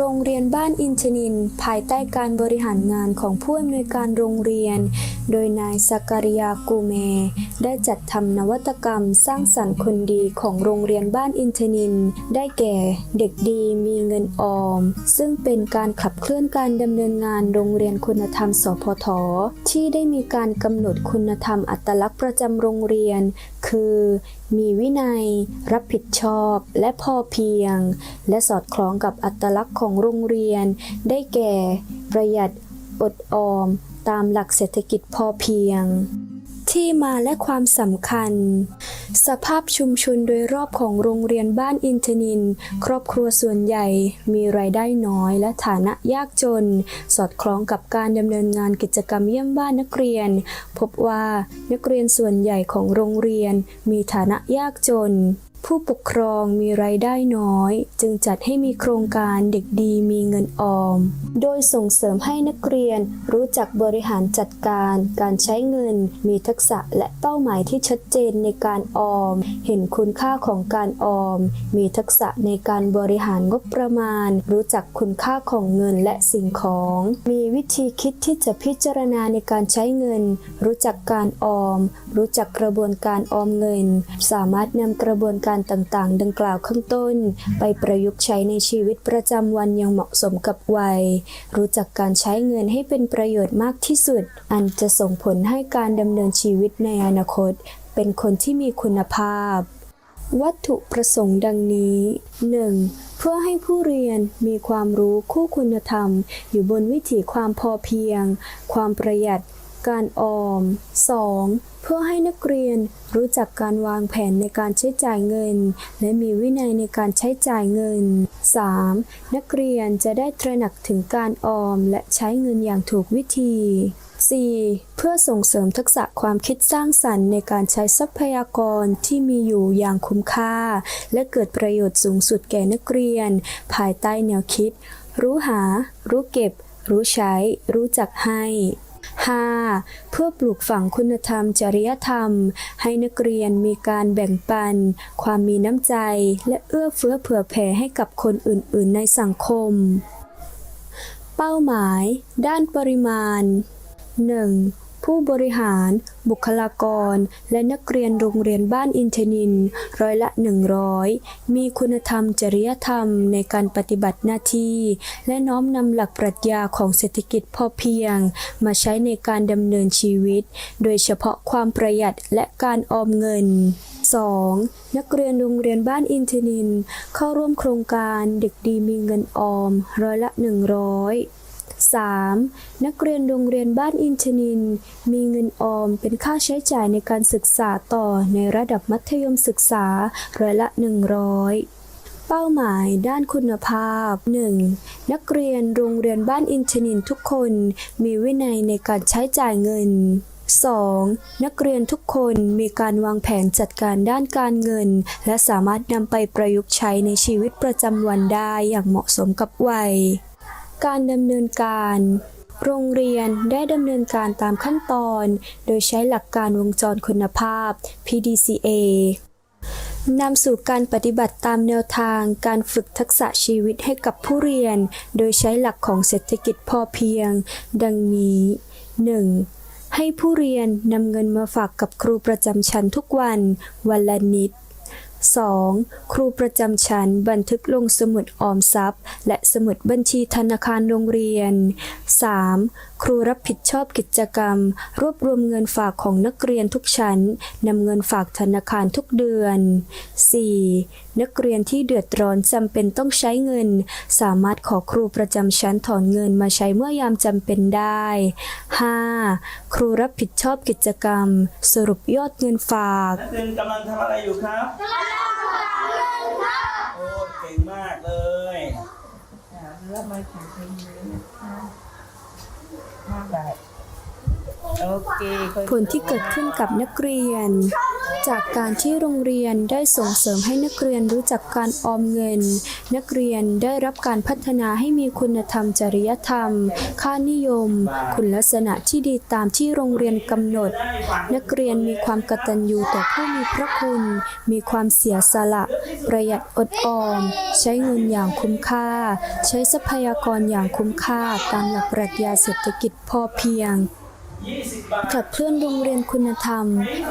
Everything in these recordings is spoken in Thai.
โรงเรียนบ้านอินทนิน ภายใต้การบริหารงานของผู้อำนวยการโรงเรียน โดยนายสักการิยากูเม ได้จัดทำนวัตกรรมสร้างสรรค์คนดีของโรงเรียนบ้านอินทนิน ได้แก่เด็กดีมีเงินออม ซึ่งเป็นการขับเคลื่อนการดำเนินงานโรงเรียนคุณธรรม สพท ที่ได้มีการกำหนดคุณธรรมอัตลักษณ์ประจำโรงเรียน คือมีวินัย รับผิดชอบและพอเพียง และสอดคล้องกับอัตลักษณ์ของโรงเรียน ได้แก่ ประหยัด อดออม ตามหลักเศรษฐกิจพอเพียง ที่มาและความสำคัญ สภาพชุมชนโดยรอบของโรงเรียนบ้านอินทนิน ครอบครัวส่วนใหญ่มีรายได้น้อยและฐานะยากจน สอดคล้องกับการดำเนินงานกิจกรรมเยี่ยมบ้านนักเรียน พบว่านักเรียนส่วนใหญ่ของโรงเรียนมีฐานะยากจน ผู้ปกครองมีรายได้น้อย จึงจัดให้มีโครงการเด็กดีมีเงินออม โดยส่งเสริมให้นักเรียนรู้จักบริหารจัดการ การใช้เงิน มีทักษะและเป้าหมายที่ชัดเจนในการออม เห็นคุณค่าของการออม มีทักษะในการบริหารงบประมาณ รู้จักคุณค่าของเงินและสิ่งของ มีวิธีคิดที่จะพิจารณาในการใช้เงิน รู้จักการออม รู้จักกระบวนการออมเงิน สามารถนำกระบวนการต่างๆ ดังกล่าวข้างต้น ไปประยุกต์ใช้ในชีวิตประจำวันอย่างเหมาะสมกับวัย รู้จักการใช้เงินให้เป็นประโยชน์มากที่สุด อันจะส่งผลให้การดำเนินชีวิตในอนาคต เป็นคนที่มีคุณภาพ วัตถุประสงค์ดังนี้ 1. เพื่อให้ผู้เรียนมีความรู้คู่คุณธรรม อยู่บนวิถีความพอเพียง ความประหยัด การออม 2. เพื่อให้นักเรียนรู้จักการวางแผนในการใช้จ่ายเงิน และมีวินัยในการใช้จ่ายเงิน 3. นักเรียนจะได้ตระหนักถึงการออมและใช้เงินอย่างถูกวิธี 4. เพื่อส่งเสริมทักษะความคิดสร้างสรรค์ในการใช้ทรัพยากรที่มีอยู่อย่างคุ้มค่า และเกิดประโยชน์สูงสุดแก่นักเรียน ภายใต้แนวคิด รู้หา รู้เก็บ รู้ใช้ รู้จักให้ 5. เพื่อปลูกฝังคุณธรรมจริยธรรม ให้นักเรียนมีการแบ่งปัน ความมีน้ำใจ และเอื้อเฟื้อเผื่อแผ่ให้กับคนอื่น ๆ ในสังคม เป้าหมาย ด้านปริมาณ 1. ผู้บริหาร บุคลากร และนักเรียนโรงเรียนบ้านอินทนิน ร้อยละ 100 มีคุณธรรมจริยธรรมในการปฏิบัติหน้าที่ และน้อมนำหลักปรัชญาของเศรษฐกิจพอเพียง มาใช้ในการดำเนินชีวิต โดยเฉพาะความประหยัดและการออมเงิน 2. นักเรียนโรงเรียนบ้านอินทนิน เข้าร่วมโครงการเด็กดีมีเงินออม ร้อยละ 100 3. นักเรียนโรงเรียนบ้านอินทนิน มีเงินออมเป็นค่าใช้จ่ายในการศึกษาต่อในระดับมัธยมศึกษาร้อยละ 100เป้าหมายด้านคุณภาพ 1. นักเรียนโรงเรียนบ้านอินทนินทุกคน มีวินัยในการใช้จ่ายเงิน 2. นักเรียนทุกคนมีการวางแผนจัดการด้านการเงิน และสามารถนำไปประยุกต์ใช้ในชีวิตประจำวันได้อย่างเหมาะสมกับวัย การดำเนินการ โรงเรียนได้ดำเนินการตามขั้นตอน โดยใช้หลักการวงจรคุณภาพ PDCA นำสู่การปฏิบัติตามแนวทางการฝึกทักษะชีวิตให้กับผู้เรียน โดยใช้หลักของเศรษฐกิจพอเพียง ดังนี้ 1. ให้ผู้เรียนนำเงินมาฝากกับครูประจำชั้นทุกวัน วันละนิด 2. ครูประจำชั้นบันทึกลงสมุดออมทรัพย์ และสมุดบัญชีธนาคารโรงเรียน 3. ครูรับผิดชอบกิจกรรม รวบรวมเงินฝากของนักเรียนทุกชั้นนำเงินฝากธนาคารทุกเดือน 4. นักเรียนที่เดือดร้อนจำเป็นต้องใช้เงิน สามารถขอครูประจำชั้นถอนเงินมาใช้เมื่อยามจำเป็นได้ 5. ครูรับผิดชอบกิจกรรม สรุปยอดเงินฝากนักเรียนกำลังทำอะไรอยู่ครับ โอ้เก่งมากเลยแล้วมาถึงเพลงนี้นะคะห้าบาทโอเคผลที่เกิดขึ้นกับนักเรียน จากการที่โรงเรียนได้ส่งเสริมให้นักเรียนรู้จักการออมเงิน นักเรียนได้รับการพัฒนาให้มีคุณธรรมจริยธรรม ค่านิยม คุณลักษณะที่ดีตามที่โรงเรียนกำหนด นักเรียนมีความกตัญญูต่อผู้มีพระคุณ มีความเสียสละ ประหยัดอดออม ใช้เงินอย่างคุ้มค่า ใช้ทรัพยากรอย่างคุ้มค่าตามหลักปรัชญาเศรษฐกิจพอเพียง ขับเคลื่อนโรงเรียนคุณธรรม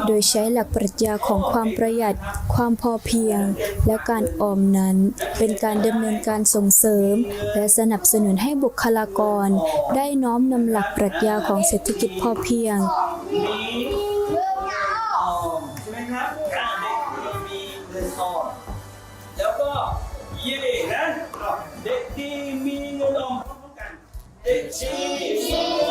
โดยใช้หลักปรัชญาของความประหยัด ความพอเพียง และการออมนั้น เป็นการดำเนินการส่งเสริม และสนับสนุนให้บุคลากร ได้น้อมนำหลักปรัชญาของเศรษฐกิจพอเพียงมีออมใช่ไหมครับอ่าเด็กที่มีเงินออมแล้วก็เย่นะอะเด็กที่มีเงินออมพร้อมๆกันเด็กที่มีเงิน